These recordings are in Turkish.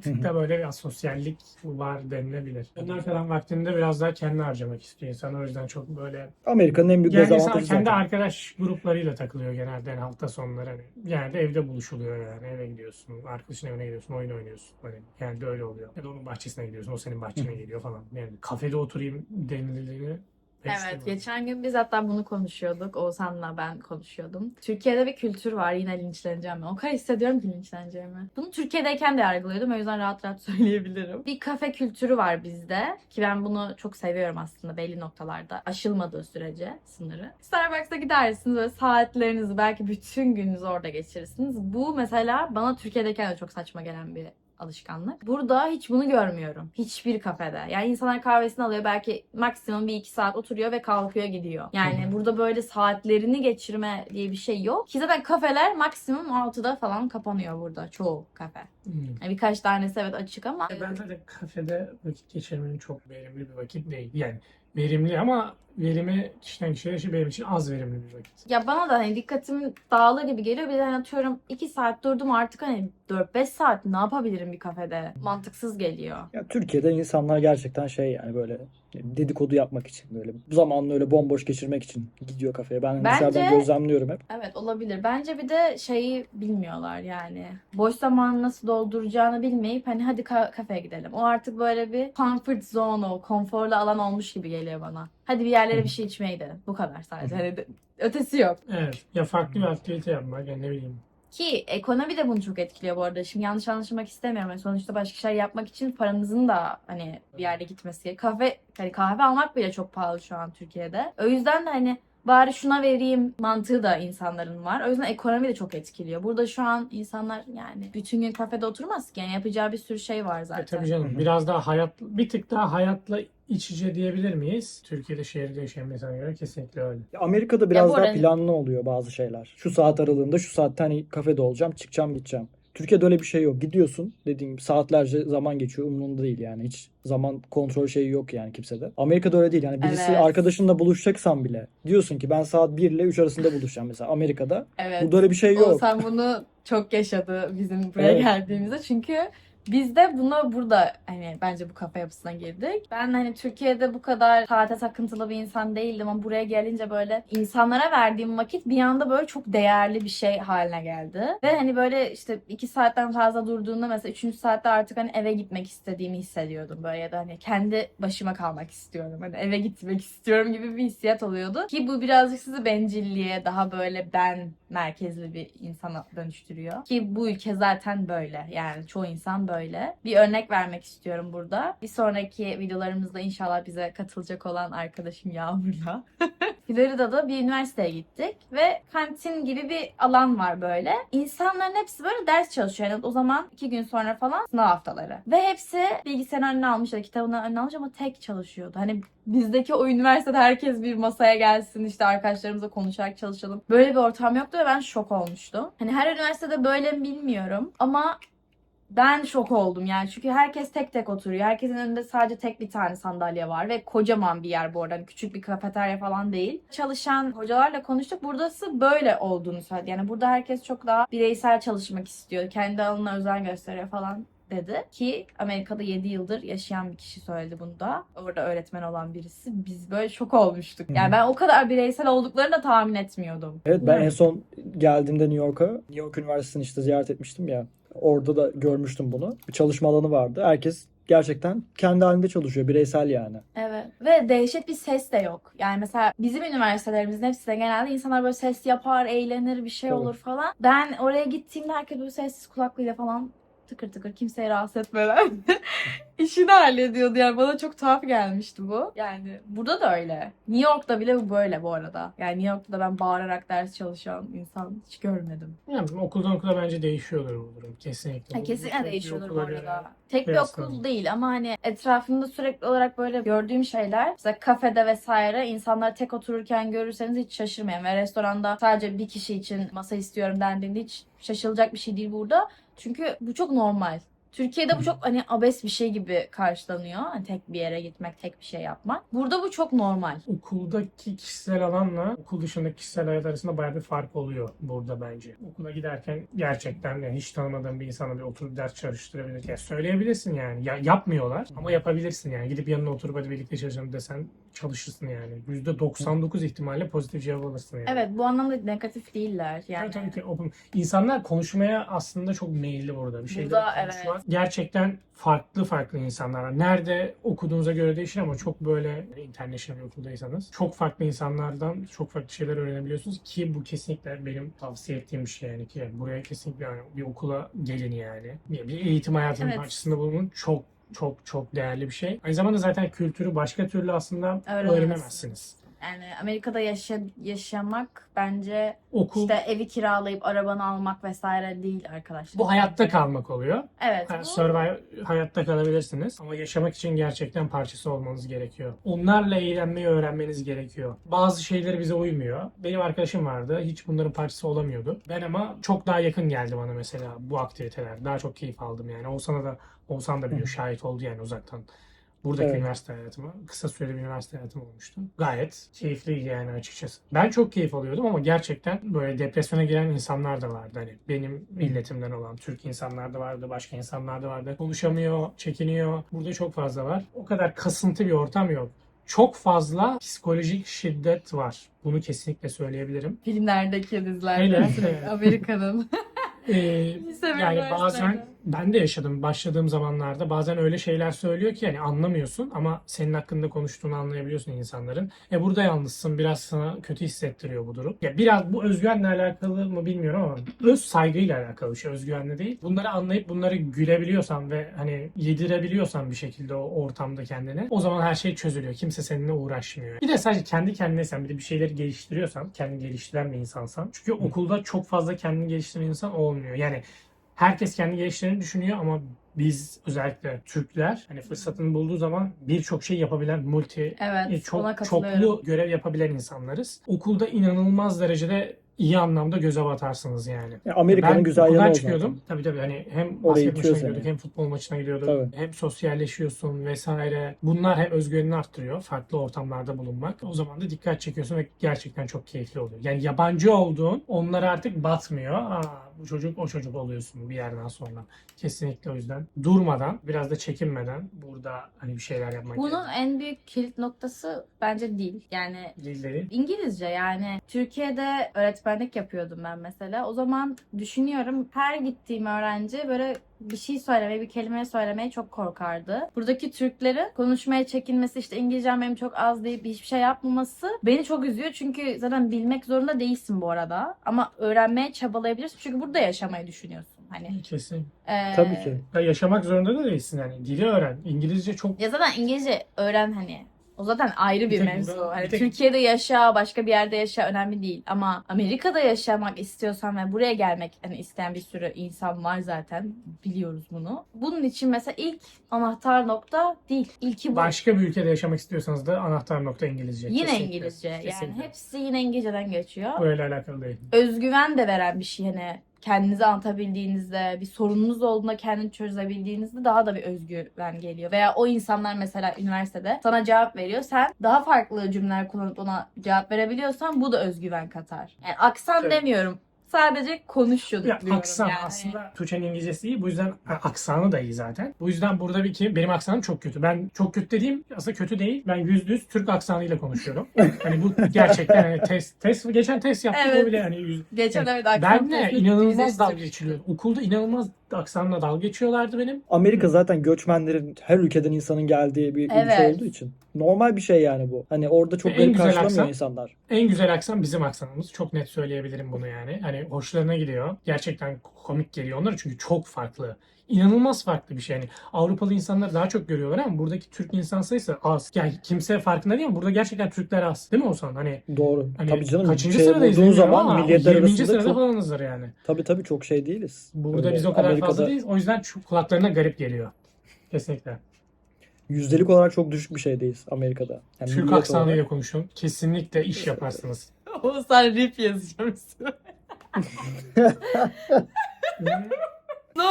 bir tık da böyle bir asosyallik var denilebilir. Bunlar falan vaktinde biraz daha kendi harcamak istiyor insan. O yüzden çok böyle Amerika'nın en büyük yani dezavantajı kendi zaten. arkadaş gruplarıyla takılıyor genelde yani hafta sonları. Hani genelde evde buluşuluyor yani. Eve gidiyorsun, arkadaşın evine gidiyorsun, oyun oynuyorsun. Hani genelde öyle oluyor. Ya da onun bahçesine gidiyorsun, o senin bahçene geliyor falan. Yani kafede oturayım denildiğini Evet, geçen gün biz hatta bunu konuşuyorduk. Oğuzhan'la ben konuşuyordum. Türkiye'de bir kültür var. Yine linçleneceğim ben. O kadar hissediyorum ki linçleneceğimi. Bunu Türkiye'deyken de yargılıyordum. O yüzden rahat rahat söyleyebilirim. Bir kafe kültürü var bizde. Ki ben bunu çok seviyorum aslında belli noktalarda. Aşılmadığı sürece sınırı. Starbucks'a gidersiniz ve saatlerinizi belki bütün gününüzü orada geçirirsiniz. Bu mesela bana Türkiye'deyken de çok saçma gelen bir alışkanlık. Burada hiç bunu görmüyorum. Hiçbir kafede. Yani insanlar kahvesini alıyor belki maksimum bir iki saat oturuyor ve kalkıyor gidiyor. Yani burada böyle saatlerini geçirme diye bir şey yok. Ki zaten kafeler maksimum 6'da falan kapanıyor burada. Çoğu kafe. Hmm. Yani birkaç tanesi evet açık ama Ben zaten kafede vakit geçirmenin çok verimli bir vakit değil. Yani verimli ama verimi kişiden kişiye değişir. Benim için az verimli bir vakit. ya bana da hani dikkatim dağılır gibi geliyor. Bir de hani atıyorum 2 saat durdum artık hani 4-5 saat ne yapabilirim bir kafede? Mantıksız geliyor. Ya Türkiye'de insanlar gerçekten şey yani böyle dedikodu yapmak için böyle bu zamanını öyle bomboş geçirmek için gidiyor kafeye. Ben Bence- dışarıdan gözlemliyorum hep. Evet olabilir. Bence bir de şeyi bilmiyorlar yani. Boş zamanı nasıl dolduracağını bilmeyip hani hadi ka- kafeye gidelim. O artık böyle bir comfort zone o konforlu alan olmuş gibi geliyor bana. Hadi bir yerlere bir şey içmeye gidelim. Bu kadar sadece. Hani de- ötesi yok. Evet. Ya farklı bir aktivite yapmak. Yani ne bileyim. Ki ekonomi de bunu çok etkiliyor bu arada. Şimdi yanlış anlaşılmak istemiyorum. Yani sonuçta başka şeyler yapmak için paranızın da hani bir yerde gitmesi gerekiyor. Kahve, hani kahve almak bile çok pahalı şu an Türkiye'de. O yüzden de hani bari şuna vereyim mantığı da insanların var. O yüzden ekonomi de çok etkiliyor. Burada şu an insanlar yani bütün gün kafede oturmaz ki. Yani yapacağı bir sürü şey var E, zaten. tabii canım. Biraz daha hayat, bir tık daha hayatla iç içe diyebilir miyiz? Türkiye'de şehirde yaşayan bir insana göre kesinlikle öyle. Ya Amerika'da biraz bu daha arada- planlı oluyor bazı şeyler. Şu saat aralığında şu saatte hani kafede olacağım, çıkacağım, gideceğim. Türkiye'de öyle bir şey yok. Gidiyorsun dediğim gibi saatlerce zaman geçiyor. Umurunda değil yani. Hiç zaman kontrol şeyi yok yani kimsede. Amerika'da öyle değil. Yani birisi Evet. arkadaşınla buluşacaksan bile diyorsun ki ben saat 1 ile 3 arasında buluşacağım mesela Amerika'da. Evet. Burada öyle bir şey yok. Oğuzhan bunu çok yaşadı bizim buraya Evet. geldiğimizde. Çünkü biz de buna burada hani bence bu kafa yapısına girdik. Ben hani Türkiye'de bu kadar saate takıntılı bir insan değildim ama buraya gelince böyle insanlara verdiğim vakit bir anda böyle çok değerli bir şey haline geldi. Ve hani böyle işte iki saatten fazla durduğunda mesela üçüncü saatte artık hani eve gitmek istediğimi hissediyordum böyle ya da hani kendi başıma kalmak istiyorum. Hani eve gitmek istiyorum gibi bir hissiyat oluyordu. Ki bu birazcık sizi bencilliğe daha böyle ben merkezli bir insana dönüştürüyor. Ki bu ülke zaten böyle. Yani çoğu insan böyle. Bir örnek vermek istiyorum burada. Bir sonraki videolarımızda inşallah bize katılacak olan arkadaşım Yağmur'la. Florida'da bir üniversiteye gittik ve kantin gibi bir alan var böyle. İnsanların hepsi böyle ders çalışıyor. Yani o zaman iki gün sonra falan sınav haftaları. Ve hepsi bilgisayarın önüne almış ya kitabını önüne almış ama tek çalışıyordu. Hani bizdeki o üniversitede herkes bir masaya gelsin işte arkadaşlarımızla konuşarak çalışalım. Böyle bir ortam yoktu ve ben şok olmuştum. Hani her üniversitede böyle mi bilmiyorum ama ben şok oldum yani çünkü herkes tek tek oturuyor. Herkesin önünde sadece tek bir tane sandalye var ve kocaman bir yer bu arada. Hani küçük bir kafeterya falan değil. Çalışan hocalarla konuştuk. Buradası böyle olduğunu söyledi. Yani burada herkes çok daha bireysel çalışmak istiyor. Kendi alanına özen gösteriyor falan dedi ki Amerika'da 7 yıldır yaşayan bir kişi söyledi bunu da. Orada öğretmen olan birisi. Biz böyle şok olmuştuk. Yani ben o kadar bireysel olduklarını da tahmin etmiyordum. Evet ben en son geldiğimde New York'a, New York Üniversitesi'ni işte ziyaret etmiştim ya. Orada da görmüştüm bunu. Bir çalışma alanı vardı. Herkes gerçekten kendi halinde çalışıyor. Bireysel yani. Evet. Ve dehşet bir ses de yok. Yani mesela bizim üniversitelerimizin hepsinde genelde insanlar böyle ses yapar, eğlenir, bir şey Tabii. olur falan. Ben oraya gittiğimde herkes böyle sessiz kulaklığıyla falan tıkır tıkır kimseyi rahatsız etmeden işini hallediyordu. Yani bana çok tuhaf gelmişti bu. Yani burada da öyle. New York'ta bile bu böyle bu arada. Yani New York'ta da ben bağırarak ders çalışan insan hiç görmedim. Yani okuldan okula bence değişiyordur bu durum. Kesinlikle. Ha, kesinlikle değişiyordur bu arada. Tek bir okul değil ama hani etrafımda sürekli olarak böyle gördüğüm şeyler mesela kafede vesaire insanlar tek otururken görürseniz hiç şaşırmayın ve restoranda sadece bir kişi için masa istiyorum dendiğinde hiç şaşılacak bir şey değil burada. Çünkü bu çok normal. Türkiye'de bu çok hani abes bir şey gibi karşılanıyor. Hani tek bir yere gitmek, tek bir şey yapmak. Burada bu çok normal. okuldaki kişisel alanla okul dışındaki kişisel hayat arasında bayağı bir fark oluyor burada bence. Okula giderken gerçekten yani hiç tanımadığın bir insana bir oturup ders çalıştırabilir. Ya söyleyebilirsin yani. Ya, yapmıyorlar ama yapabilirsin yani. Gidip yanına oturup hadi birlikte çalışalım desen çalışırsın yani. %99 ihtimalle pozitif cevap alırsın yani. Evet bu anlamda negatif değiller. Yani Yani. Tabii ki open. İnsanlar konuşmaya aslında çok meyilli burada. Bir şeyler Burada, konuşmak. evet. Gerçekten farklı farklı insanlar var. Nerede okuduğunuza göre değişir ama çok böyle international bir okuldaysanız çok farklı insanlardan çok farklı şeyler öğrenebiliyorsunuz ki bu kesinlikle benim tavsiye ettiğim bir şey yani ki buraya kesinlikle yani bir okula gelin yani. Bir eğitim hayatının Evet. parçasında bulunun çok çok çok değerli bir şey. Aynı zamanda zaten kültürü başka türlü aslında Öğrenemezsiniz. öğrenemezsiniz. Yani Amerika'da yaşa- yaşamak bence Okul işte evi kiralayıp arabanı almak vesaire değil arkadaşlar. bu hayatta kalmak oluyor. Evet. Yani bu- survive hayatta kalabilirsiniz ama yaşamak için gerçekten parçası olmanız gerekiyor. Onlarla eğlenmeyi öğrenmeniz gerekiyor. Bazı şeyleri bize uymuyor. Benim arkadaşım vardı. Hiç bunların parçası olamıyordu. Ben ama çok daha yakın geldi bana mesela bu aktiviteler. Daha çok keyif aldım yani. Oğuzhan'a da Oğuzhan da biliyor. Şahit oldu yani uzaktan. Buradaki Evet. üniversite hayatıma, kısa süreli bir üniversite hayatım olmuştu. Gayet keyifliydi yani açıkçası. Ben çok keyif alıyordum ama gerçekten böyle depresyona giren insanlar da vardı. Hani benim milletimden olan Türk insanlar da vardı, başka insanlar da vardı. Konuşamıyor, çekiniyor. Burada çok fazla var. O kadar kasıntı bir ortam yok. Çok fazla psikolojik şiddet var. Bunu kesinlikle söyleyebilirim. filmlerdeki dizilerde evet. Amerika'nın. Ee, yani bazen ben de yaşadım başladığım zamanlarda bazen öyle şeyler söylüyor ki yani anlamıyorsun ama senin hakkında konuştuğunu anlayabiliyorsun insanların. E burada yalnızsın biraz sana kötü hissettiriyor bu durum. Ya biraz bu özgüvenle alakalı mı bilmiyorum ama öz saygıyla alakalı bir şey özgüvenle değil. Bunları anlayıp bunları gülebiliyorsan ve hani yedirebiliyorsan bir şekilde o ortamda kendini o zaman her şey çözülüyor. Kimse seninle uğraşmıyor. Bir de sadece kendi kendine sen bir de bir şeyleri geliştiriyorsan, kendini geliştiren bir insansan. Çünkü okulda çok fazla kendini geliştiren insan olmuyor. Yani herkes kendi geliştiğini düşünüyor ama biz özellikle Türkler hani fırsatını bulduğu zaman birçok şey yapabilen multi e, Evet, ona çok çoklu görev yapabilen insanlarız. Okulda inanılmaz derecede iyi anlamda göze batarsınız yani. Ya Amerika'nın ben güzel okuldan yanı o çıkıyordum. zaten. Tabii tabii hani hem Oraya basket maçına gidiyorduk hem futbol maçına gidiyorduk. Tabii. Hem sosyalleşiyorsun vesaire. Bunlar hem özgüvenini arttırıyor. Farklı ortamlarda bulunmak. O zaman da dikkat çekiyorsun ve gerçekten çok keyifli oluyor. Yani yabancı olduğun onlara artık batmıyor. Aa, bu çocuk o çocuk oluyorsun bir yerden sonra. Kesinlikle o yüzden durmadan biraz da çekinmeden burada hani bir şeyler yapmak Bunun gerekiyor. en büyük kilit noktası bence dil. Yani Dilleri İngilizce yani Türkiye'de öğretmenlik yapıyordum ben mesela. O zaman düşünüyorum her gittiğim öğrenci böyle bir şey söylemeye, bir kelime söylemeye çok korkardı. Buradaki Türklerin konuşmaya çekinmesi, işte İngilizcem benim çok az deyip hiçbir şey yapmaması beni çok üzüyor. Çünkü zaten bilmek zorunda değilsin bu arada. Ama öğrenmeye çabalayabilirsin. Çünkü burada yaşamayı düşünüyorsun. Hani kesin. eee, Tabii ki. Ya yaşamak zorunda da değilsin yani. Dili öğren. İngilizce çok Ya zaten İngilizce öğren hani. O zaten ayrı Bir bir, mevzu. burada- Hani bir tek- Türkiye'de yaşa, başka bir yerde yaşa önemli değil. Ama Amerika'da yaşamak istiyorsan ve buraya gelmek hani isteyen bir sürü insan var zaten. Biliyoruz bunu. Bunun için mesela ilk anahtar nokta dil. İlki bu. Başka bir ülkede yaşamak istiyorsanız da anahtar nokta İngilizce. yine Kesinlikle. İngilizce. Kesinlikle. Yani hepsi yine İngilizceden geçiyor. Burayla alakalı değil. Özgüven de veren bir şey hani kendinizi anlatabildiğinizde, bir sorununuz olduğunda kendini çözebildiğinizde daha da bir özgüven geliyor. Veya o insanlar mesela üniversitede sana cevap veriyor. Sen daha farklı cümleler kullanıp ona cevap verebiliyorsan bu da özgüven katar. Yani aksan Tabii. demiyorum. Sadece konuşun Ya diyorum aksan yani. aslında Tuğçe'nin İngilizcesi iyi. Bu yüzden ha, aksanı da iyi zaten. Bu yüzden burada bir ki benim aksanım çok kötü. Ben çok kötü dediğim aslında kötü değil. Ben yüzde yüz Türk aksanıyla konuşuyorum. hani bu gerçekten hani test test geçen test yaptık Evet. o bile hani yüz, Geçen evet aksan benle testi inanılmaz dalga geçiliyordu. Okulda inanılmaz aksanla dalga geçiyorlardı benim. Amerika zaten göçmenlerin her ülkeden insanın geldiği bir ülke Evet. olduğu için. Normal bir şey yani bu. Hani orada çok En garip güzel karşılamıyor aksan- insanlar. En güzel aksan bizim aksanımız. Çok net söyleyebilirim bunu yani. Hani hoşlarına gidiyor. Gerçekten komik geliyor onlara çünkü çok farklı. İnanılmaz farklı bir şey. Yani Avrupalı insanlar daha çok görüyorlar ama buradaki Türk insan sayısı az. Yani kimse farkında değil mi? Burada gerçekten Türkler az. Değil mi Oğuzhan? Hani, Doğru. hani tabii canım. kaçıncı şey sıradayız bulduğun zaman ama milletler 20. arasında sırada çok falanızdır yani. tabii tabii çok şey değiliz. Burada Öyle biz o kadar Amerika'da fazla değiliz. O yüzden şu kulaklarına garip geliyor. Kesinlikle. yüzdelik olarak çok düşük bir şeydeyiz Amerika'da. Yani Türk aksanıyla olarak. konuşun. Kesinlikle iş yaparsınız. Oğuzhan rip yazacağım.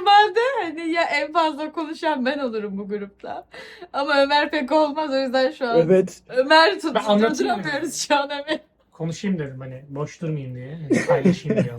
Normalde hani ya en fazla konuşan ben olurum bu grupta. Ama Ömer pek olmaz o yüzden şu an Evet. Ömer tut Ben anlatayım durduramıyoruz şu an Ömer. Konuşayım dedim hani boş durmayayım diye. Hani paylaşayım diye.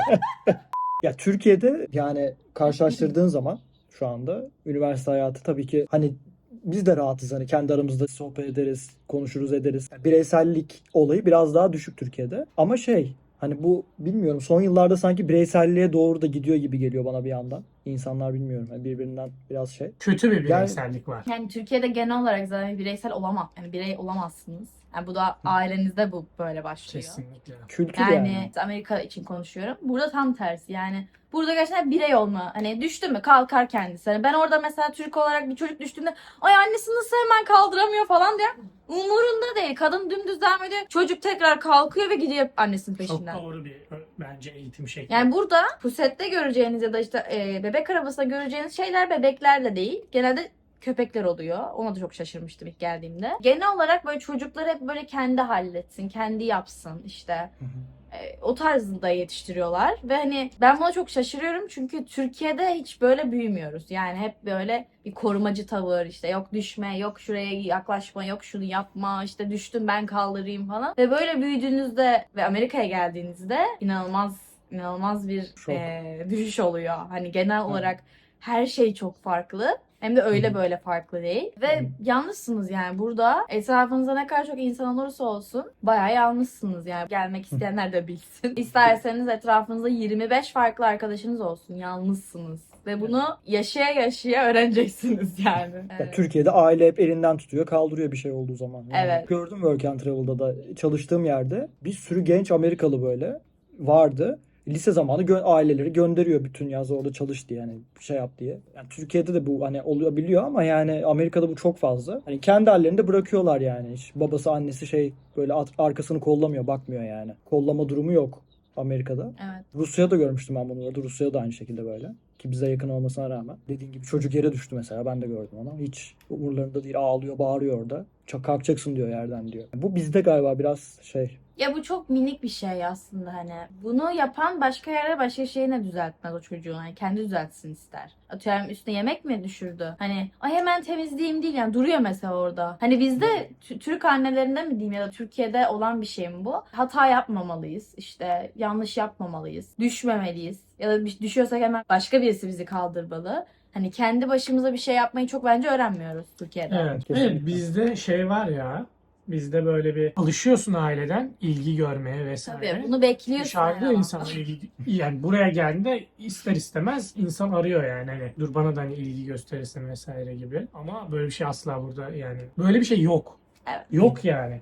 Ya Türkiye'de yani karşılaştırdığın zaman şu anda üniversite hayatı tabii ki hani biz de rahatız hani kendi aramızda sohbet ederiz, konuşuruz ederiz. Yani bireysellik olayı biraz daha düşük Türkiye'de. Ama şey hani bu bilmiyorum son yıllarda sanki bireyselliğe doğru da gidiyor gibi geliyor bana bir yandan. İnsanlar bilmiyorum yani birbirinden biraz şey. Kötü bir bireysellik var. Yani Türkiye'de genel olarak zaten bireysel olamaz. Yani birey olamazsınız. Yani bu da ailenizde bu böyle başlıyor. Kesinlikle. Kültür Yani, yani. Amerika için konuşuyorum. Burada tam tersi yani. Burada gerçekten birey olma. Hani düştü mü kalkar kendisi. Hani ben orada mesela Türk olarak bir çocuk düştüğünde ay annesi nasıl hemen kaldıramıyor falan diye. Umurunda değil. Kadın dümdüz devam ediyor. Çocuk tekrar kalkıyor ve gidiyor annesinin Çok peşinden. doğru bir bence eğitim şekli. Yani burada pusette göreceğiniz ya da işte e, bebek arabasında göreceğiniz şeyler bebekler de değil. Genelde köpekler oluyor. Ona da çok şaşırmıştım ilk geldiğimde. Genel olarak böyle çocuklar hep böyle kendi halletsin, kendi yapsın işte. Hı hı. E, o tarzda yetiştiriyorlar ve hani ben buna çok şaşırıyorum çünkü Türkiye'de hiç böyle büyümüyoruz. Yani hep böyle bir korumacı tavır işte yok düşme, yok şuraya yaklaşma, yok şunu yapma, işte düştüm ben kaldırayım falan. Ve böyle büyüdüğünüzde ve Amerika'ya geldiğinizde inanılmaz inanılmaz bir Şok. e, düşüş oluyor. Hani genel Hı. olarak her şey çok farklı. Hem de öyle böyle farklı değil. Ve Hı. yalnızsınız yani burada. Etrafınızda ne kadar çok insan olursa olsun bayağı yalnızsınız yani. Gelmek isteyenler de bilsin. İsterseniz etrafınızda 25 farklı arkadaşınız olsun. Yalnızsınız. Ve bunu yaşaya yaşaya öğreneceksiniz yani. Ya Evet. Türkiye'de aile hep elinden tutuyor, kaldırıyor bir şey olduğu zaman. Yani Evet. Gördüm Work and Travel'da da çalıştığım yerde bir sürü genç Amerikalı böyle vardı. Lise zamanı gö- aileleri gönderiyor bütün yaz orada çalış diye yani şey yap diye. Yani Türkiye'de de bu hani oluyor biliyor ama yani Amerika'da bu çok fazla. Hani kendi hallerinde bırakıyorlar yani. Hiç babası annesi şey böyle at- arkasını kollamıyor, bakmıyor yani. Kollama durumu yok Amerika'da. Evet. Rusya'da görmüştüm ben bunu. orada. Rusya'da da aynı şekilde böyle. Ki bize yakın olmasına rağmen. Dediğin gibi çocuk yere düştü mesela. Ben de gördüm onu. Hiç umurlarında değil. Ağlıyor, bağırıyor orada. Çok kalkacaksın diyor yerden diyor. Bu bizde galiba biraz şey. Ya bu çok minik bir şey aslında hani. Bunu yapan başka yere başka şeyine düzeltmez o çocuğun. Hani kendi düzeltsin ister. Atıyorum üstüne yemek mi düşürdü? Hani ay hemen temizleyeyim değil yani duruyor mesela orada. Hani bizde Türk annelerinde mi diyeyim ya da Türkiye'de olan bir şey mi bu? Hata yapmamalıyız. işte yanlış yapmamalıyız. Düşmemeliyiz. Ya da düşüyorsak hemen başka birisi bizi kaldırmalı. Hani kendi başımıza bir şey yapmayı çok bence öğrenmiyoruz Türkiye'de. Evet. Kesinlikle. evet. Bizde şey var ya. Bizde böyle bir alışıyorsun aileden ilgi görmeye vesaire. Tabii bunu bekliyorsun. Dışarıda yani. insan ilgi yani buraya geldiğinde ister istemez insan arıyor yani hani dur bana da hani ilgi gösterirsin vesaire gibi. Ama böyle bir şey asla burada yani böyle bir şey yok. Evet. Yok yani.